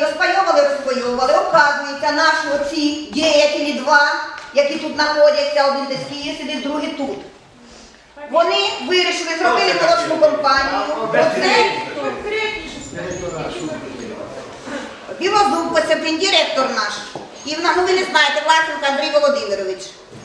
розпайовували, розпайовували. Оказується, наші оці діятелі два, які тут знаходяться, один десь в Києві сидить, другий тут. Вони вирішили зробити молочну компанію. Оце Білозуб, ось він директор наш. І в нас, ну ви не знаєте, Власенко Андрій Володимирович,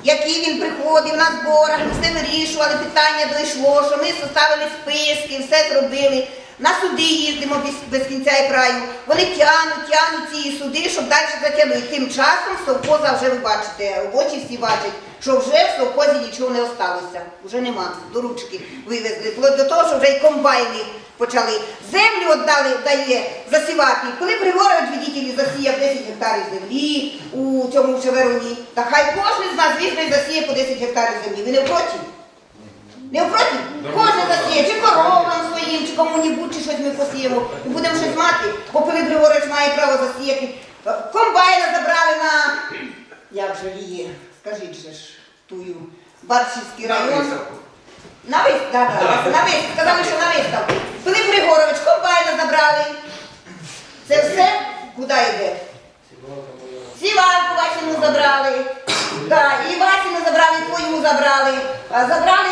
який він приходив на зборах, ми все вирішували, питання дійшло, що ми составили списки, все зробили. На суди їздимо без, без кінця і краю. Вони тягнуть, тягнуть ці суди, щоб далі затягнути. Тим часом совхоза вже ви бачите, робочі всі бачать, що вже в совхозі нічого не осталося. Вже нема. До ручки вивезли. Вплоть до того, що вже й комбайни почали. Землю віддали, дає засівати. Коли Григорович відділі засіяв 10 гектарів землі у цьому Шевероні, та хай кожен з нас візьме засіє по 10 гектарів землі. Ви не проти? Не проти? Кожен засіє, чи коровам своїм, чи кому-небудь, чи щось ми посіємо. І будемо щось мати, бо Пилип Григорович має право засіяти. Комбайна забрали на, як же її, скажіть же ж, тую, Баршівський район. На виставку, да, да, на виставку, сказали, що на виставку. Пилип Григорович, комбайна забрали. Це все куди йде? Сівалку Васіну забрали. Да, і Васіну забрали, і твою забрали. Забрали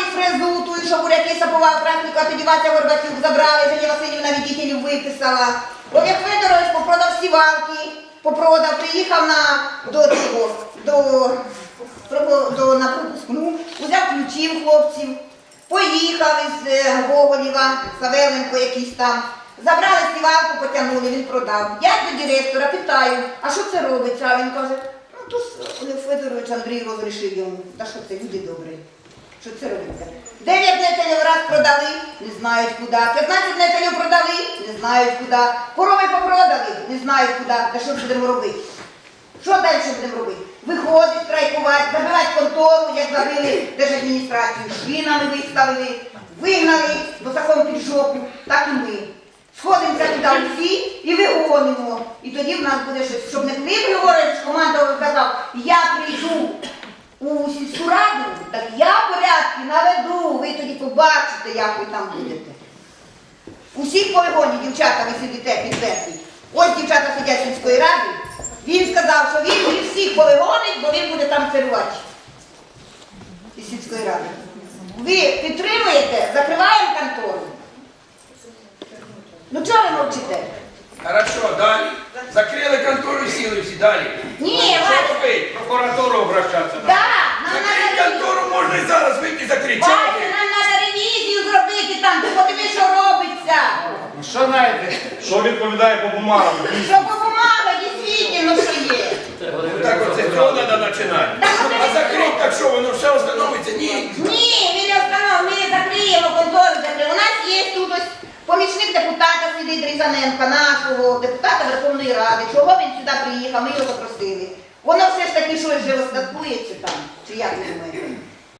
і фрезу, ту, що буряки сапував тоді Вася Горбатюк забрали, Женя Васильівна відділів виписала. Олег Федорович попродав сівалки, попродав, приїхав на до до, про- до, на пропускну, взяв ключів хлопців, поїхав із е, Гоголєва, Савеленко якийсь там. Забрали сівалку, потягнули, він продав. Я до директора питаю, а що це робиться? А він каже, ну то Олег Федорович Андрій розрішив йому. Та що це, люди добрі. Що це робиться? Дев'ять нетелів раз продали, не знають куди. 15 нетелів продали, не знають куди. Корови попродали, не знають куди. Та що будемо робити? Що далі будемо робити? Виходить, страйкувати, забивати контору, як забили держадміністрацію, швинами виставили, вигнали босаком під жопу, так і ми. Сходимося туди всі і вигонимо. І тоді в нас буде щось, щоб не Григорович командував і казав, я прийду у сільську так я порядки наведу, ви тоді побачите, як ви там будете. Усіх по вигоні, дівчата, ви сидите підверті. Ось дівчата сидять сільської ради. Він сказав, що він їх всіх повигонить, бо він буде там керувати. Із сільської ради. Ви підтримуєте, закриваємо контору. Ну чого ви мовчите? Хорошо, далі. Закрили контору і сіли всі далі. Ні, Що Вася, робити? Прокуратуру обращатися. да, Що знаєте? Що відповідає по бумагам? Що по бумагах дійсно, що є. Ну, Так оце цього треба починати. А і закрити так що, воно все встановиться? Ні. Ні, ми не встановимо, ми не закриємо контору, закриємо. У нас є тут ось помічник депутата сидить Різаненка, нашого депутата Верховної Ради. Чого він сюди приїхав, ми його запросили. Воно все ж таки щось же остаткується там, чи як ви думаєте?